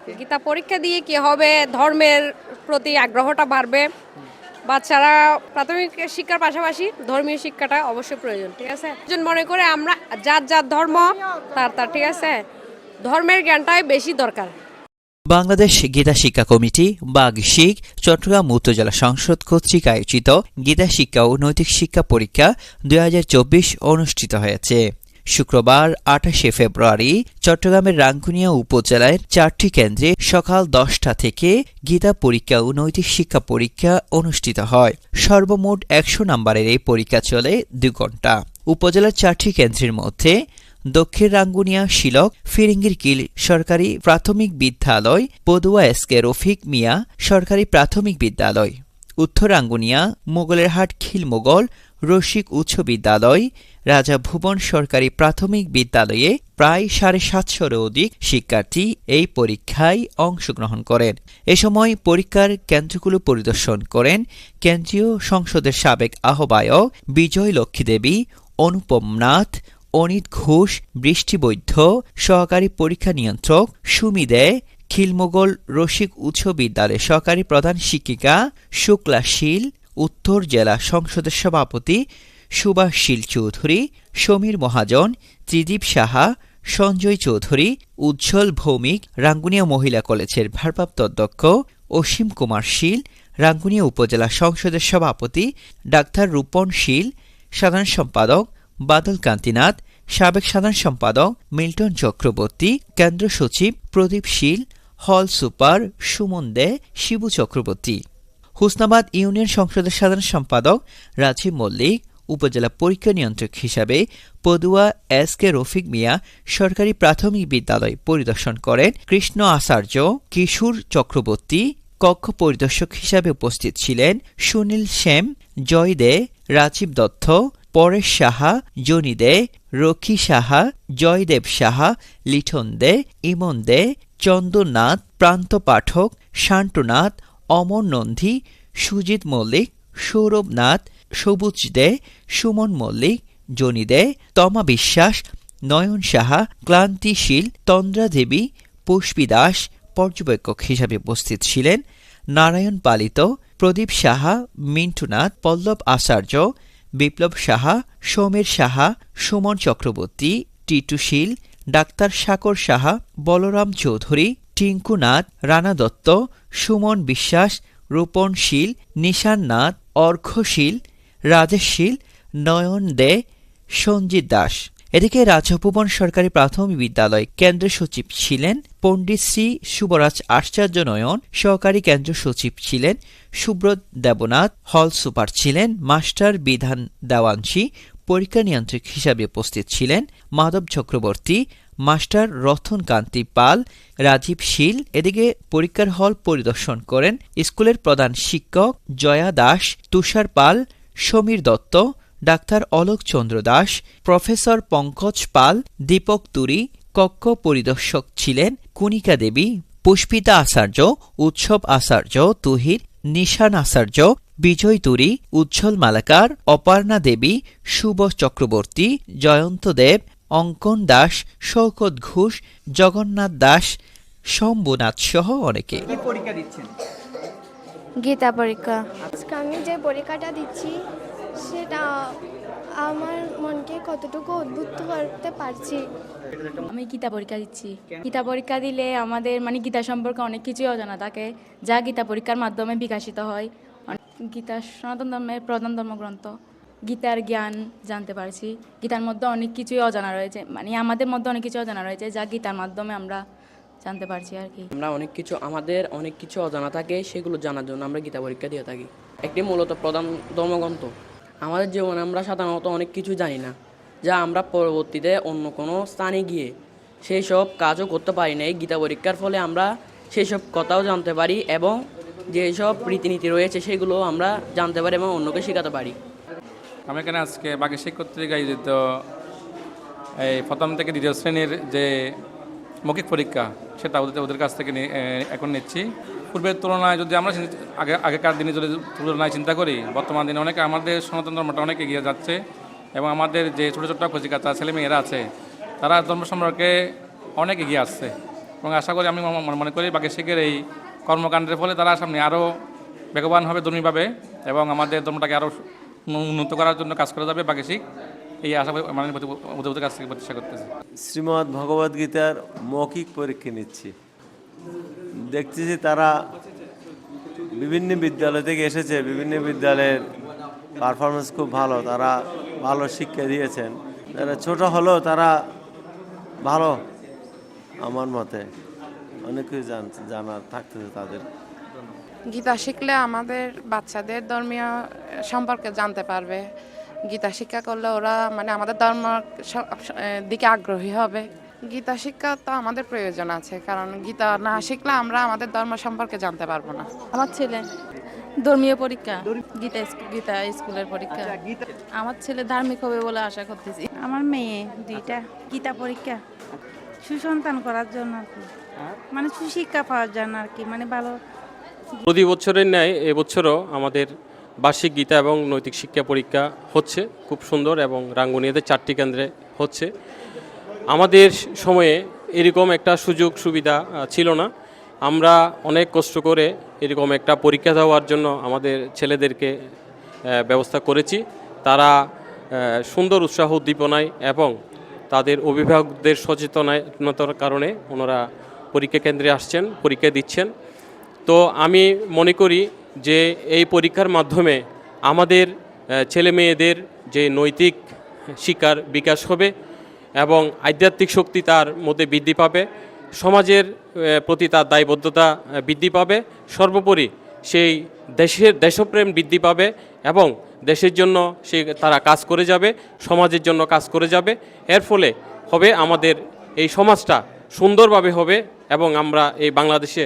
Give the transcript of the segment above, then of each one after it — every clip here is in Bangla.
গীতা পরীক্ষা দিয়ে কি হবে? ধর্মের প্রতি আগ্রহটা বাড়বে। বাচ্চারা প্রাথমিক শিক্ষার পাশাপাশি ধর্মীয় শিক্ষাটা অবশ্যই প্রয়োজন, ঠিক আছে? মনে করে আমরা যার যার ধর্ম, তার তার, ঠিক আছে? ধর্মের জ্ঞানটাই বেশি দরকার। বাংলাদেশ গীতা শিক্ষা কমিটি বাগ শিখ, চট্টগ্রাম উপজেলা সংসদ কর্তৃক আয়োজিত গীতা শিক্ষা ও নৈতিক শিক্ষা পরীক্ষা দুই হাজার চব্বিশ অনুষ্ঠিত হয়েছে। শুক্রবার, আঠাশে ফেব্রুয়ারি, চট্টগ্রামের রাঙ্গুনিয়া উপজেলার চারটি কেন্দ্রে সকাল দশটা থেকে গীতা পরীক্ষা ও নৈতিক শিক্ষা পরীক্ষা অনুষ্ঠিত হয়। সর্বমোট একশো নম্বরের এই পরীক্ষা চলে দুই ঘণ্টা উপজেলার চারটি কেন্দ্রের মধ্যে দক্ষিণ রাঙ্গুনিয়া শিলক, ফিরিঙ্গির কিল সরকারি প্রাথমিক বিদ্যালয়, পদুয়া এসকে রফিক মিয়া সরকারি প্রাথমিক বিদ্যালয়। উত্তর রাঙ্গুনিয়া, মোগলেরহাট খিলমোগল রসিক উচ্চ বিদ্যালয় রাজা ভুবন সরকারি প্রাথমিক বিদ্যালয়ে প্রায় সাড়ে সাতশোর অধিক শিক্ষার্থী এই পরীক্ষায় অংশগ্রহণ করেন। এ সময় পরীক্ষার কেন্দ্রগুলো পরিদর্শন করেন কেন্দ্রীয় সংসদের সাবেক আহ্বায়ক বিজয় লক্ষ্মী দেবী, অনুপম নাথ, অনিত ঘোষ, বৃষ্টি সহকারী পরীক্ষা নিয়ন্ত্রক সুমি দে, খিলমোগল রসিক উচ্চ বিদ্যালয়ের সহকারী প্রধান শিক্ষিকা শুক্লা শীল, উত্তর জেলা সংসদের সভাপতি সুভাষ শীল চৌধুরী, সমীর মহাজন, ত্রিদীপ সাহা, সঞ্জয় চৌধুরী, উজ্জ্বল ভৌমিক, রাঙ্গুনিয়া মহিলা কলেজের ভারপ্রাপ্ত অধ্যক্ষ, অসীম কুমার শীল, রাঙ্গুনিয়া উপজেলা সংসদের সভাপতি, ডাক্তার রূপন শীল, সাধারণ সম্পাদক বাদল কান্তিনাথ, সাবেক সাধারণ সম্পাদক মিল্টন চক্রবর্তী, কেন্দ্র সচিব Pradip Shil, hall super Suman Dey, Shibu Chakraborty. Husnabad union সংসদের সাধারণ সম্পাদক রাজীব মল্লিক উপজেলা পরীক্ষা নিয়ন্ত্রক হিসাবে পদুয়া এস কে রফিক মিয়া সরকারি প্রাথমিক বিদ্যালয় পরিদর্শন করেন। কৃষ্ণ আচার্য, কিশোর চক্রবর্তী, কক্ষ পরিদর্শক হিসাবে উপস্থিত ছিলেন সুনীল শ্যাম জয় দে, রাজীব দত্ত, পরেশ সাহা, জনি দে রক্ষী সাহা, জয়দেব সাহা লিঠন দে, ইমন দে চন্দননাথ প্রান্ত পাঠক শান্তনাথ অমর নন্দী, সুজিত মল্লিক, সৌরভ নাথ সবুজ দে, সুমন মল্লিক, জনি দে, তমা বিশ্বাস, নয়ন সাহা ক্লান্তিশীল তন্দ্রা দেবী, পুষ্পী দাস পর্যবেক্ষক হিসাবে উপস্থিত ছিলেন নারায়ণ পালিত, প্রদীপ সাহা মিন্টুনাথ পল্লব আচার্য, বিপ্লব সাহা, সৌমের সাহা, সুমন চক্রবর্তী টিটুশীল ডাক্তার সাকর সাহা, বলরাম চৌধুরী টিঙ্কুনাথ রানা দত্ত, সুমন বিশ্বাস, রূপন শীল, নিশান নাথ অর্ঘশীল রাজেশশীল নয়ন দে, সঞ্জিত দাস। এদিকে রাজভুবন সরকারি প্রাথমিক বিদ্যালয় কেন্দ্র সচিব ছিলেন পণ্ডিত শ্রী শুভরাজ আশ্চর্য নয়ন, সহকারী কেন্দ্র সচিব ছিলেন সুব্রত দেবনাথ, হল সুপার ছিলেন মাস্টার বিধান দেওয়ানসি পরীক্ষা নিয়ন্ত্রক হিসাবে উপস্থিত ছিলেন মাধব চক্রবর্তী, মাস্টার রতন কান্তি পাল, রাজীব শীল। এদিকে পরীক্ষার হল পরিদর্শন করেন স্কুলের প্রধান শিক্ষক জয়া দাস, তুষার পাল সমীর দত্ত, ডাক্তার অলোক চন্দ্র দাস, প্রফেসর পঙ্কজ পাল, দীপক তুরি, কক্ষ পরিদর্শক ছিলেন কুনিকা দেবী, পুষ্পিতা আচার্য, উৎসব আচার্য তুহির, নিশান আচার্য, বিজয় তুরি, উজ্জ্বল মালাকার, অপার্ণা দেবী, শুভ চক্রবর্তী, জয়ন্ত দেব, অঙ্কন দাস শৌকত ঘোষ, জগন্নাথ দাস, শম্ভুনাথ সহ অনেকে। পরীক্ষা দিচ্ছেন? গীতা পরীক্ষা। আজকে আমি যে পরীক্ষাটা দিচ্ছি সেটা আমার মনকে কতটুকু উদ্বুদ্ধ করতে পারছি। আমি গীতা পরীক্ষা দিচ্ছি। গীতা পরীক্ষা দিলে আমাদের মানে গীতা সম্পর্কে অনেক কিছুই অজানা থাকে যা গীতা পরীক্ষার মাধ্যমে বিকাশিত হয়। অনেক- গীতা সনাতন ধর্মের প্রধান ধর্মগ্রন্থ। গীতার জ্ঞান জানতে পারছি। গীতার মধ্যে অনেক কিছুই অজানা রয়েছে মানে আমাদের মধ্যে অনেক কিছু অজানা রয়েছে যা গীতার মাধ্যমে আমরা জানতে পারছি আর কি। আমরা অনেক কিছু আমাদের অনেক কিছু অজানা থাকে সেগুলো জানার জন্য আমরা গীতা পরীক্ষা দিয়ে থাকি। একটি মূলত প্রধান ধর্মগ্রন্থ। আমাদের জীবনে আমরা সাধারণত অনেক কিছু জানি না যা আমরা পরবর্তীতে অন্য কোনো স্থানে গিয়ে সেই সব কাজও করতে পারি না এই গীতা পরীক্ষার ফলে আমরা সেই সব কথাও জানতে পারি এবং যেসব রীতিনীতি রয়েছে সেগুলো আমরা জানতে পারি এবং অন্যকে শেখাতে পারি। আমি এখানে আজকে বাগেশিক কর্তৃক আয়োজিত এই প্রথম থেকে দ্বিতীয় শ্রেণির যে মৌখিক পরীক্ষা, সেটা ওদের ওদের কাছ থেকে এখন নিচ্ছি। পূর্বের তুলনায় যদি আমরা আগে, আগেকার দিনে যদি তুলনায় চিন্তা করি, বর্তমান দিনে অনেক, আমাদের সনাতন ধর্মটা অনেক এগিয়ে যাচ্ছে এবং আমাদের যে ছোটো ছোটো কচিকাচা ছেলে মেয়েরা আছে, তারা ধর্ম সম্পর্কে অনেক এগিয়ে আসছে। এবং আশা করি আমি মনে করি বাকি শিখের এই কর্মকাণ্ডের ফলে তারা সামনে আরও বেগবান হবে ধর্মীভাবে এবং আমাদের ধর্মটাকে আরও উন্নত করার জন্য কাজ করা যাবে বাকি শিখ। এই আশা করি মানে প্রতিপক্ষের কাছ থেকে প্রত্যাশা করতেছি। শ্রীমদ্ ভগবদ গীতার মৌখিক পরীক্ষা নিচ্ছি। দেখতেছি তারা বিভিন্ন বিদ্যালয় থেকে এসেছে বিভিন্ন বিদ্যালয়ের পারফরমেন্স খুব ভালো তারা ভালো শিক্ষা দিয়েছেন। তারা ছোট হলেও তারা ভালো আমার মতে। অনেক কিছু জান- জানার থাকতেছে তাদের। গীতা শিখলে আমাদের বাচ্চাদের ধর্মীয় সম্পর্কে জানতে পারবে। গীতা শিক্ষা করলে ওরা মানে আমাদের ধর্ম দিকে আগ্রহী হবে। গীতা শিক্ষা তো আমাদের প্রয়োজন আছে কারণ গীতা না শিখলে আমরা আমাদের ধর্ম সম্পর্কে জানতে পারব না। আমার ছেলে ধর্মীয় পরীক্ষা গীতা গীতা স্কুলের পরীক্ষা। আমার ছেলে ধার্মিক হবে বলে আশা করতেছি। আমার মেয়ে দুইটা গীতা পরীক্ষা। সুসন্তান করার জন্য আর কি। মানে সুশিক্ষা পাওয়ার জন্য আর কি মানে ভালো। প্রতি বছরের ন্যায় এবছরও আমাদের বার্ষিক গীতা এবং নৈতিক শিক্ষা পরীক্ষা হচ্ছে, খুব সুন্দর এবং রাঙ্গুনিয়াতে চারটি কেন্দ্রে হচ্ছে। আমাদের সময়ে এরকম একটা সুযোগ সুবিধা ছিল না। আমরা অনেক কষ্ট করে এরকম একটা পরীক্ষা দেওয়ার জন্য আমাদের ছেলেদেরকে ব্যবস্থা করেছি। তারা সুন্দর উৎসাহ উদ্দীপনায় এবং তাদের অভিভাবকদের সচেতনতার কারণে ওনারা পরীক্ষা কেন্দ্রে আসছেন, পরীক্ষা দিচ্ছেন। তো আমি মনে করি যে এই পরীক্ষার মাধ্যমে আমাদের ছেলে মেয়েদের যে নৈতিক শিকার বিকাশ হবে এবং আধ্যাত্মিক শক্তি তার মধ্যে বৃদ্ধি পাবে, সমাজের প্রতি তার দায়বদ্ধতা বৃদ্ধি পাবে, সর্বোপরি সেই দেশের দেশপ্রেম বৃদ্ধি পাবে এবং দেশের জন্য সে তারা কাজ করে যাবে, সমাজের জন্য কাজ করে যাবে। এর ফলে হবে আমাদের এই সমাজটা সুন্দরভাবে হবে এবং আমরা এই বাংলাদেশে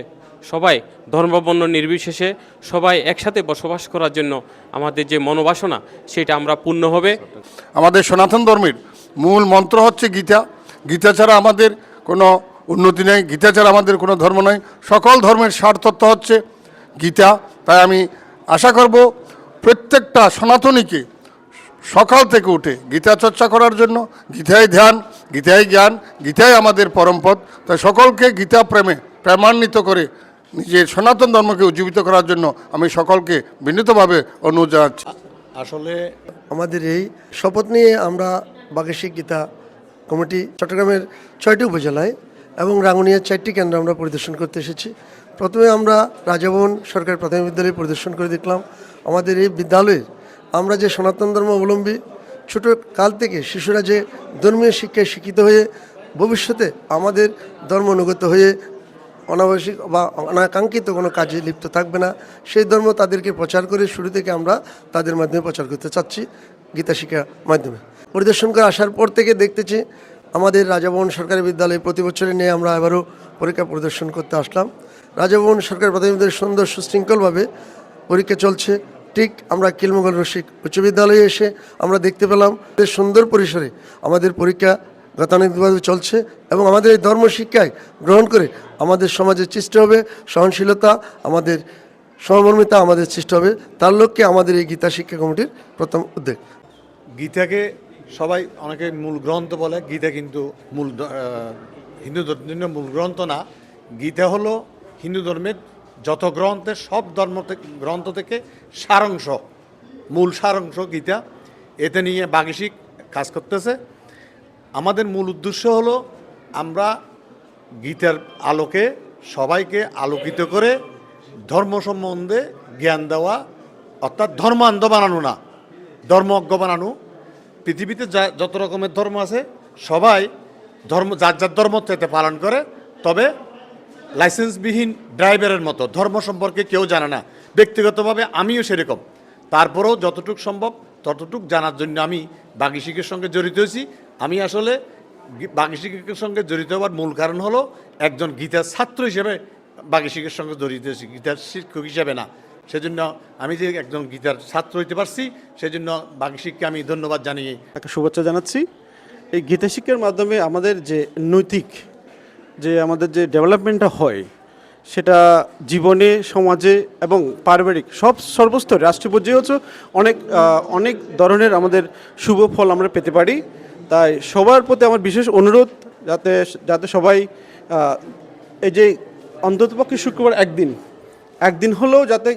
সবাই ধর্মবর্ণ নির্বিশেষে সবাই একসাথে বসবাস করার জন্য আমাদের যে মনোবাসনা, সেটা আমরা পূর্ণ হবে। আমাদের সনাতন ধর্মের মূল মন্ত্র হচ্ছে গীতা। গীতা ছাড়া আমাদের কোনো উন্নতি নেই, গীতা ছাড়া আমাদের কোনো ধর্ম নয় সকল ধর্মের সার তত্ত্ব হচ্ছে গীতা। তাই আমি আশা করব প্রত্যেকটা সনাতনীকে সকাল থেকে উঠে গীতা চর্চা করার জন্য গীতায় ধ্যান গীতায় জ্ঞান গীতায় আমাদের পরমপদ তাই সকলকে গীতা প্রেমে প্রেমান্বিত করে নিজের সনাতন ধর্মকে উজ্জীবিত করার জন্য আমি সকলকে বিনীতভাবে অনুরোধ জানাচ্ছি। আসলে আমাদের এই শপথ নিয়ে আমরা বাগেশিক গীতা কমিটি চট্টগ্রামের ছয়টি উপজেলায় এবং রাঙ্গুনিয়ার চারটি কেন্দ্র আমরা পরিদর্শন করতে এসেছি। প্রথমে আমরা রাজভবন সরকারি প্রাথমিক বিদ্যালয়ে পরিদর্শন করে দেখলাম। আমাদের এই বিদ্যালয়ে আমরা যে সনাতন ধর্ম অবলম্বী ছোট কাল থেকে শিশুরা যে ধর্মীয় শিক্ষায় শিক্ষিত হয়ে ভবিষ্যতে আমাদের ধর্ম অনুগত হয়ে অনাবশ্যিক বা অনাকাঙ্ক্ষিত কোনো কাজে লিপ্ত থাকবে না। সেই ধর্ম তাদেরকে প্রচার করে শুরু থেকে আমরা তাদের মাধ্যমে প্রচার করতে চাচ্ছি গীতা শিক্ষার মাধ্যমে। পরিদর্শন করে আসার পর থেকে দেখতেছি আমাদের রাজাভবন সরকারি বিদ্যালয়ে প্রতি বছরে নিয়ে আমরা এবারও পরীক্ষা পরিদর্শন করতে আসলাম। রাজাভবন সরকারি প্রাথমিক সুন্দর সুশৃঙ্খলভাবে পরীক্ষা চলছে। ঠিক আমরা কিলমগল রসিক উচ্চ বিদ্যালয়ে এসে আমরা দেখতে পেলাম সুন্দর পরিসরে আমাদের পরীক্ষা গতানুগতিকভাবে চলছে এবং আমাদের এই ধর্ম শিক্ষায় গ্রহণ করে আমাদের সমাজে সৃষ্টি হবে, সহনশীলতা, আমাদের সমমর্মিতা আমাদের সৃষ্টি হবে। তার লক্ষ্যে আমাদের এই গীতা শিক্ষা কমিটির প্রথম উদ্যোগ। গীতাকে সবাই অনেকে মূল গ্রন্থ বলে, গীতা কিন্তু মূল হিন্দু ধর্মের মূল গ্রন্থ না। গীতা হলো হিন্দু ধর্মের যত গ্রন্থের সব ধর্ম থেকে গ্রন্থ থেকে সারাংশ, মূল সারাংশ গীতা। এতে নিয়ে বাগিসিক কাজ করতেছে। আমাদের মূল উদ্দেশ্য হলো আমরা গীতার আলোকে সবাইকে আলোকিত করে ধর্ম সম্বন্ধে জ্ঞান দেওয়া, অর্থাৎ ধর্মান্ধ বানানো না, ধর্মজ্ঞ বানানো। পৃথিবীতে যা যত রকমের ধর্ম আছে, সবাই ধর্ম যার যার ধর্ম থেকে পালন করে, তবে লাইসেন্সবিহীন ড্রাইভারের মতো, ধর্ম সম্পর্কে কেউ জানে না। ব্যক্তিগতভাবে আমিও সেরকম। তারপরেও যতটুক সম্ভব, ততটুক জানার জন্য আমি বাগিশিকের সঙ্গে জড়িত হয়েছি। আমি আসলে বাগিশিকের সঙ্গে জড়িত হওয়ার মূল কারণ হলো একজন গীতার ছাত্র হিসেবে বাগিশিকের সঙ্গে জড়িত হয়েছি, গীতার শিক্ষক হিসেবে না। সেজন্য আমি যে একজন গীতার ছাত্র হইতে পারছি, সেজন্য বাগিশিককে আমি ধন্যবাদ জানিয়ে একটা শুভেচ্ছা জানাচ্ছি। এই গীতা শিক্ষার মাধ্যমে আমাদের যে নৈতিক, যে আমাদের যে ডেভেলপমেন্টটা হয়, সেটা জীবনে, সমাজে এবং পারিবারিক সব সর্বস্তরে, রাষ্ট্রীয় পর্যায়ে অনেক অনেক ধরনের আমাদের শুভ ফল আমরা পেতে পারি। তাই সবার প্রতি আমার বিশেষ অনুরোধ যাতে যাতে সবাই এই যে অন্ততপক্ষে শুক্রবার একদিন একদিন হলেও যাতে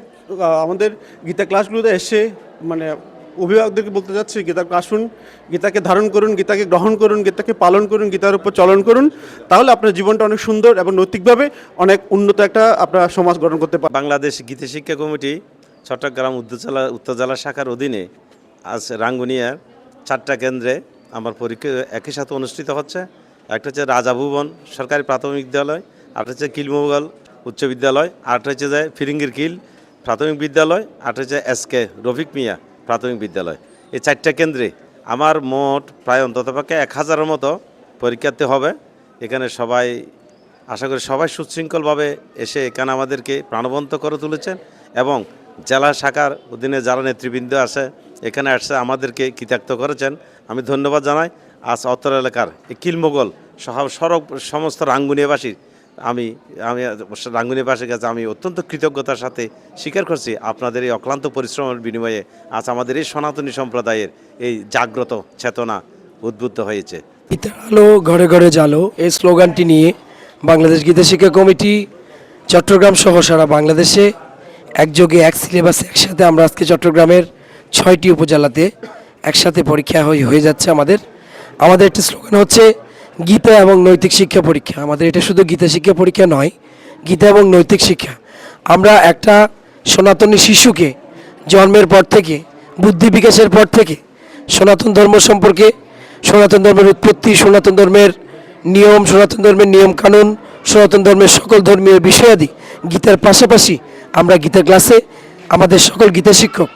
আমাদের গীতা ক্লাসগুলোতে এসে মানে অভিভাবকদেরকে বলতে যাচ্ছি গীতার ক্লাস শুনুন গীতাকে ধারণ করুন, গীতাকে গ্রহণ করুন, গীতাকে পালন করুন, গীতার উপর চলন করুন, তাহলে আপনার জীবনটা অনেক সুন্দর এবং নৈতিকভাবে অনেক উন্নত একটা আপনার সমাজ গঠন করতে পারবেন বাংলাদেশ গীতা শিক্ষা কমিটি চট্টগ্রাম উত্তর জেলা উত্তর জেলা শাখার অধীনে আজ রাঙ্গুনিয়ার চারটা কেন্দ্রে আমার পরীক্ষা একই সাথে অনুষ্ঠিত হচ্ছে। একটা হচ্ছে রাজা ভুবন সরকারি প্রাথমিক বিদ্যালয়, আরেকটা হচ্ছে কিলমোগল উচ্চ বিদ্যালয়, আরেকটা হচ্ছে যে ফিরিঙ্গির কিল প্রাথমিক বিদ্যালয়, আরেকটা হচ্ছে এস কে রফিক মিয়া প্রাথমিক বিদ্যালয়। এই চারটা কেন্দ্রে আমার মোট প্রায় অন্ততপক্ষে এক হাজারের মতো পরীক্ষার্থী হবে। এখানে সবাই, আশা করি সবাই সুশৃঙ্খলভাবে এসে এখানে আমাদেরকে প্রাণবন্ত করে তুলেছেন এবং জেলা শাখার অধীনে যারা নেতৃবৃন্দ আছে, এখানে আসছে আমাদেরকে কৃতার্থ করেছেন। আমি ধন্যবাদ জানাই। আজ অত্তর এলাকার কিলমোগল সহ সড়ক সমস্ত রাঙ্গুনিয়াবাসী আমি আমি, রাঙ্গুনিয়াবাসীর কাছে আমি অত্যন্ত কৃতজ্ঞতার সাথে স্বীকার করছি। আপনাদের এই অক্লান্ত পরিশ্রমের বিনিময়ে আজ আমাদের এই সনাতনী সম্প্রদায়ের এই জাগ্রত চেতনা উদ্বুদ্ধ হয়েছে। গীতার আলো ঘরে ঘরে জালো এই স্লোগানটি নিয়ে বাংলাদেশ গীতা শিক্ষা কমিটি চট্টগ্রাম সহ সারা বাংলাদেশে একযোগে এক সিলেবাস একসাথে আমরা আজকে চট্টগ্রামের ছয়টি উপজেলাতে একসাথে পরীক্ষা হয়ে যাচ্ছে আমাদের। আমাদের একটি স্লোগান হচ্ছে গীতা এবং নৈতিক শিক্ষা পরীক্ষা। আমাদের এটা শুধু গীতা শিক্ষা পরীক্ষা নয়, গীতা এবং নৈতিক শিক্ষা। আমরা একটা সনাতনী শিশুকে জন্মের পর থেকে, বুদ্ধি বিকাশের পর থেকে সনাতন ধর্ম সম্পর্কে, সনাতন ধর্মের উৎপত্তি, সনাতন ধর্মের নিয়ম, সনাতন ধর্মের নিয়ম কানুন সনাতন ধর্মের সকল ধর্মীয় বিষয়াদি গীতার পাশাপাশি আমরা গীতা ক্লাসে আমাদের সকল গীতা শিক্ষক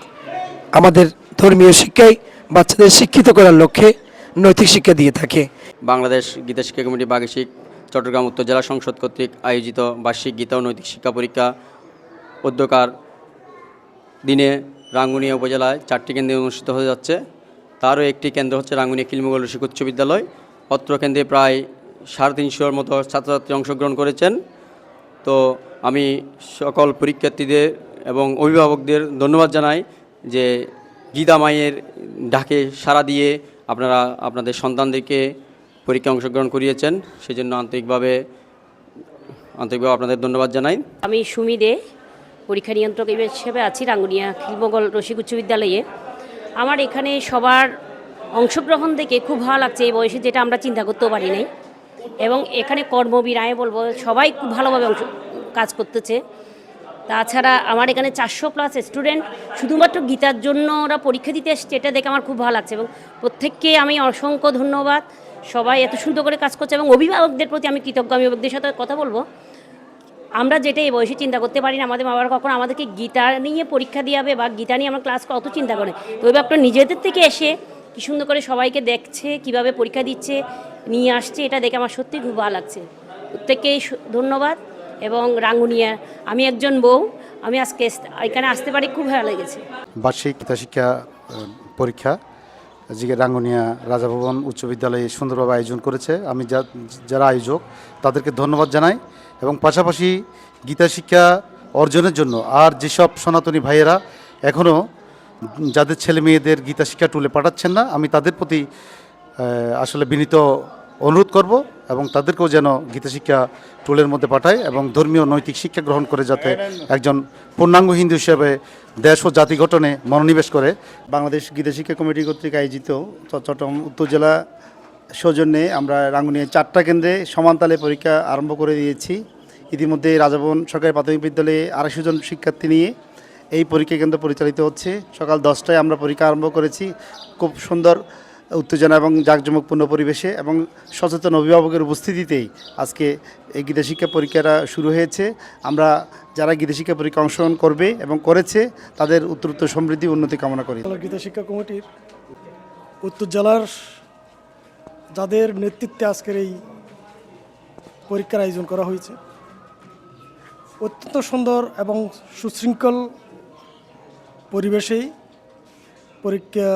আমাদের ধর্মীয় শিক্ষায় বাচ্চাদের শিক্ষিত করার লক্ষ্যে নৈতিক শিক্ষা দিয়ে থাকে। বাংলাদেশ গীতা শিক্ষা কমিটি বাগেশিক চট্টগ্রাম উত্তর জেলা সংসদ কর্তৃক আয়োজিত বার্ষিক গীতা ও নৈতিক শিক্ষা পরীক্ষা অধ্যকার দিনে রাঙ্গুনিয়া উপজেলায় চারটি কেন্দ্রে অনুষ্ঠিত হয়ে যাচ্ছে। তারও একটি কেন্দ্র হচ্ছে রাঙ্গুনিয়া কিলমোগল রসিক উচ্চ বিদ্যালয়। অত্র কেন্দ্রে প্রায় সাড়ে তিনশোর মতো ছাত্রছাত্রী অংশগ্রহণ করেছেন। তো আমি সকল পরীক্ষার্থীদের এবং অভিভাবকদের ধন্যবাদ জানাই যে গীতা মায়ের ডাকে সাড়া দিয়ে আপনারা আপনাদের সন্তানদেরকে পরীক্ষা অংশগ্রহণ করিয়েছেন, সেজন্য আন্তরিকভাবে আন্তরিকভাবে আপনাদের ধন্যবাদ জানাই। আমি সুমি দে পরীক্ষা নিয়ন্ত্রক হিসেবে আছি রাঙ্গুনিয়া খিলমগল রসিক উচ্চ বিদ্যালয়ে। আমার এখানে সবার অংশগ্রহণ দেখে খুব ভালো লাগছে এই বয়সে, যেটা আমরা চিন্তা করতেও পারি নাই। এবং এখানে কর্মবীর, আমি বলব, সবাই খুব ভালোভাবে অংশ, কাজ করতেছে। তাছাড়া আমার এখানে চারশো প্লাস স্টুডেন্ট শুধুমাত্র গীতার জন্য ওরা পরীক্ষা দিতে এসছে, এটা দেখে আমার খুব ভালো লাগছে এবং প্রত্যেককে আমি অসংখ্য ধন্যবাদ। সবাই এত সুন্দর করে কাজ করছে এবং অভিভাবকদের প্রতি আমি কৃতজ্ঞ অভিভাবকদের সাথে কথা বলব। আমরা যেটা এই বয়সে চিন্তা করতে পারি না, আমাদের মা বাবা কখনো আমাদেরকে গীতা নিয়ে পরীক্ষা দিয়ে হবে বা গীতা নিয়ে আমরা ক্লাস অত চিন্তা করে। তো ওই আপনার নিজেদের থেকে এসে কি সুন্দর করে সবাইকে দেখছে, কীভাবে পরীক্ষা দিচ্ছে, নিয়ে আসছে, এটা দেখে আমার সত্যি খুব ভালো লাগছে। প্রত্যেককেই ধন্যবাদ। এবং রাঙ্গুনিয়া। আমি একজন বউ। আমি আজকে এখানে আসতে পারি, খুব ভালো লেগেছে। বার্ষিক শিক্ষা পরীক্ষা যে রাঙ্গুনিয়া রাজাভবন উচ্চ বিদ্যালয়ে সুন্দরভাবে আয়োজন করেছে। আমি যারা আয়োজক, তাদেরকে ধন্যবাদ জানাই এবং পাশাপাশি গীতা শিক্ষা অর্জনের জন্য আর যেসব সনাতনী ভাইয়েরা এখনও যাদের ছেলে মেয়েদের গীতা শিক্ষা টুলে পাঠাচ্ছেন না, আমি তাদের প্রতি আসলে বিনীত অনুরোধ করব। এবং তাদেরকেও যেন গীতা শিক্ষা টুলের মধ্যে পাঠায় এবং ধর্মীয় নৈতিক শিক্ষা গ্রহণ করে যাতে একজন পূর্ণাঙ্গ হিন্দু হিসেবে দেশ ও জাতি গঠনে মনোনিবেশ করে। বাংলাদেশ গীতা শিক্ষা কমিটি কর্তৃক আয়োজিত চট্টগ্রাম উত্তর জেলা সৌজন্যে আমরা রাঙ্গুনিয়া চারটা কেন্দ্রে সমানতালে পরীক্ষা আরম্ভ করে দিয়েছি। ইতিমধ্যে রাজাভবন সরকারি প্রাথমিক বিদ্যালয়ে আড়াইশো জন শিক্ষার্থী নিয়ে এই পরীক্ষা কেন্দ্র পরিচালিত হচ্ছে। সকাল দশটায় আমরা পরীক্ষা আরম্ভ করেছি। খুব সুন্দর উত্তেজনা এবং জাঁকজমকপূর্ণ পরিবেশে এবং সচেতন অভিভাবকের উপস্থিতিতেই আজকে এই গীতা শিক্ষা পরীক্ষাটা শুরু হয়েছে। আমরা যারা গীতা শিক্ষা পরীক্ষা অংশগ্রহণ করবে এবং করেছে তাদের উত্তরোত্তর সমৃদ্ধি উন্নতি কামনা করি। গীতা শিক্ষা কমিটির উত্তর জেলার যাদের নেতৃত্বে আজকের এই পরীক্ষার আয়োজন করা হয়েছে অত্যন্ত সুন্দর এবং সুশৃঙ্খল পরিবেশেই পরীক্ষা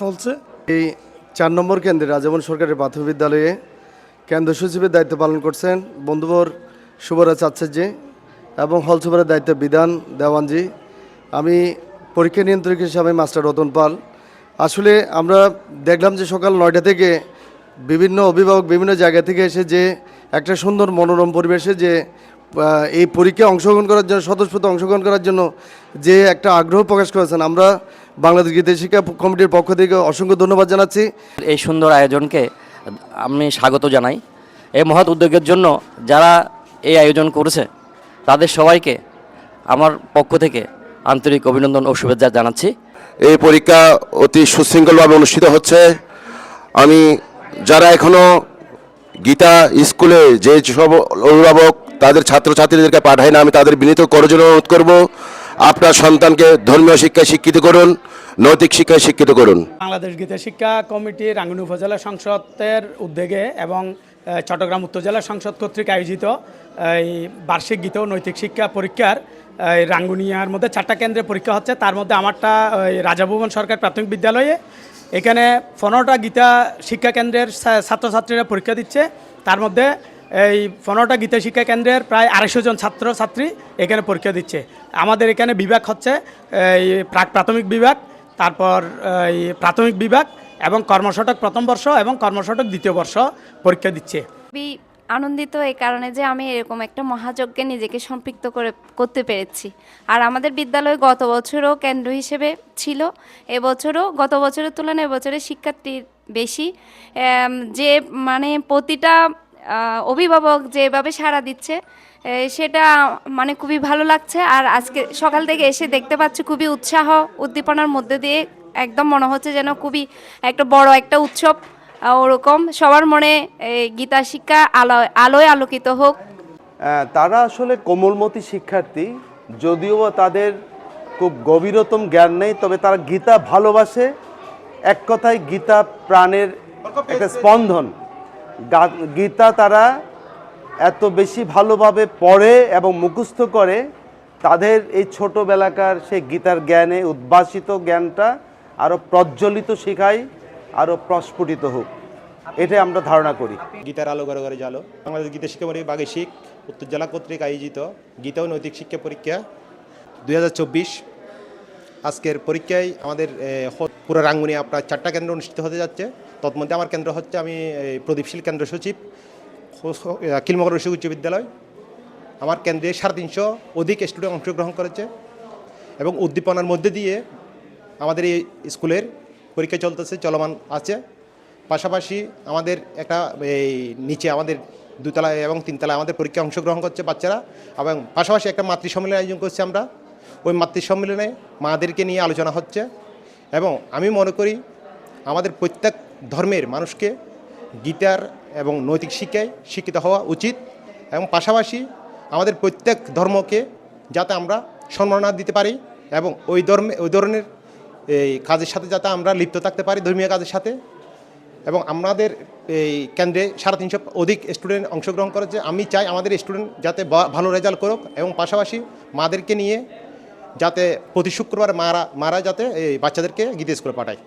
চলছে। এই চার নম্বর কেন্দ্রে রাজভবন সরকারের প্রাথমিক বিদ্যালয়ে কেন্দ্র সচিবের দায়িত্ব পালন করছেন বন্ধুবর শুভরাজ আচার্যে এবং হল সুপারের দায়িত্ব বিধান দেওয়ানজি। আমি পরীক্ষা নিয়ন্ত্রক হিসাবে মাস্টার রতন পাল। আসলে আমরা দেখলাম যে সকাল নয়টা থেকে বিভিন্ন অভিভাবক বিভিন্ন জায়গা থেকে এসে যে একটা সুন্দর মনোরম পরিবেশে যে এই পরীক্ষায় অংশগ্রহণ করার জন্য, স্বতঃস্ফূর্ত অংশগ্রহণ করার জন্য যে একটা আগ্রহ প্রকাশ করেছেন। আমরা বাংলাদেশ গীতা শিক্ষা কমিটির পক্ষ থেকে অসংখ্য ধন্যবাদ জানাচ্ছি। এই সুন্দর আয়োজনকে আমি স্বাগত জানাই। এই মহৎ উদ্যোগের জন্য যারা এই আয়োজন করেছে তাদের সবাইকে আমার পক্ষ থেকে আন্তরিক অভিনন্দন ও শুভেচ্ছা জানাচ্ছি। এই পরীক্ষা অতি সুশৃঙ্খলভাবে অনুষ্ঠিত হচ্ছে। আমি যারা এখনও গীতা স্কুলে যে সব অভিভাবক তাদের ছাত্রছাত্রীদেরকে পাঠায় না আমি তাদের বিনীত করজন্য অনুরোধ করব। আপনার সন্তানকে ধর্মীয় শিক্ষায় শিক্ষিত করুন, নৈতিক শিক্ষায় শিক্ষিত করুন। বাংলাদেশ গীতা শিক্ষা কমিটি রাঙ্গুনি উপজেলা সংসদের উদ্যোগে এবং চট্টগ্রাম উত্তর জেলা সংসদ কর্তৃক আয়োজিত, এই বার্ষিক গীত নৈতিক শিক্ষা পরীক্ষার রাঙ্গুনিয়ার মধ্যে চারটা কেন্দ্রে পরীক্ষা হচ্ছে। তার মধ্যে আমারটা ওই রাজাভুবন সরকার প্রাথমিক বিদ্যালয়ে। এখানে পনেরোটা গীতা শিক্ষা কেন্দ্রের ছাত্রছাত্রীরা পরীক্ষা দিচ্ছে। তার মধ্যে এই পনেরোটা গীতা শিক্ষা কেন্দ্রের প্রায় আড়াইশো জন ছাত্র, ছাত্রী এখানে পরীক্ষা দিচ্ছে। আমাদের এখানে বিভাগ হচ্ছে এই প্রাক প্রাথমিক বিভাগ, তারপর এই প্রাথমিক বিভাগ এবং কর্মশটক প্রথম বর্ষ এবং কর্মশটক দ্বিতীয় বর্ষ পরীক্ষা দিচ্ছে। আনন্দিত এই কারণে যে আমি এরকম একটা মহাযজ্ঞে নিজেকে সম্পৃক্ত করে, করতে পেরেছি। আর আমাদের বিদ্যালয় গত বছরও কেন্দ্র হিসেবে ছিল, এবছরও, গত বছরের তুলনায় এবছরে শিক্ষার্থী বেশি। যে মানে প্রতিটা অভিভাবক যেভাবে সাড়া দিচ্ছে সেটা মানে খুবই ভালো লাগছে। আর আজকে সকাল থেকে এসে দেখতে পাচ্ছি খুবই উৎসাহ উদ্দীপনার মধ্যে দিয়ে একদম মনে হচ্ছে যেন খুবই একটা বড় একটা উৎসব ওরকম। সবার মনে এই গীতা শিক্ষা আলো আলোয় আলোকিত হোক। তারা আসলে কোমলমতি শিক্ষার্থী যদিও তাদের খুব গভীরতম জ্ঞান নেই তবে তারা গীতা ভালোবাসে। এক কথায় গীতা প্রাণের একটা স্পন্দন। গীতা তারা এত বেশি ভালোভাবে পড়ে এবং মুখস্থ করে, তাদের এই ছোটোবেলাকার সেই গীতার জ্ঞানে উদ্ভাসিত জ্ঞানটা আরও প্রজ্বলিত শেখায় আরও প্রস্ফুটিত হোক। এটাই আমরা ধারণা করি। গীতার আলো ঘরে ঘরে জালো বাংলাদেশ গীতা শিক্ষা পরিবার বাগেশিক উত্তর জেলা কর্তৃক আয়োজিত গীতা ও নৈতিক শিক্ষা পরীক্ষা দুই হাজার চব্বিশ আজকের পরীক্ষায় আমাদের পুরো রাঙ্গুনি আপনার চারটা কেন্দ্র অনুষ্ঠিত হতে যাচ্ছে। তৎমধ্যে আমার কেন্দ্র হচ্ছে আমি প্রদীপশীল কেন্দ্র সচিব কিলমগর রসিক উচ্চ বিদ্যালয়। আমার কেন্দ্রে সাড়ে তিনশো অধিক স্টুডেন্ট অংশগ্রহণ করেছে এবং উদ্দীপনার মধ্যে দিয়ে আমাদের এই স্কুলের পরীক্ষা চলতেছে, চলমান আছে। পাশাপাশি আমাদের একটা এই নিচে আমাদের দুতলায় এবং তিনতলায় আমাদের পরীক্ষায় অংশগ্রহণ করছে বাচ্চারা এবং পাশাপাশি একটা মাতৃ সম্মেলন আয়োজন করছি আমরা। ওই মাতৃ সম্মেলনে মাদেরকে নিয়ে আলোচনা হচ্ছে এবং আমি মনে করি আমাদের প্রত্যেক ধর্মের মানুষকে গীতার এবং নৈতিক শিক্ষায় শিক্ষিত হওয়া উচিত এবং পাশাপাশি আমাদের প্রত্যেক ধর্মকে যাতে আমরা সম্মাননা দিতে পারি এবং ওই ধর্মে, ওই ধরনের এই কাজের সাথে যাতে আমরা লিপ্ত থাকতে পারি, ধর্মীয় কাজের সাথে এবং আমাদের এই কেন্দ্রে সাড়ে তিনশো অধিক স্টুডেন্ট অংশগ্রহণ করেছে। আমি চাই আমাদের স্টুডেন্ট যাতে ভালো রেজাল্ট করুক এবং পাশাপাশি মাদেরকে নিয়ে যাতে প্রতি শুক্রবার মারা মারা যাতে এই বাচ্চাদেরকে গীতি স্কুলে পাঠায়।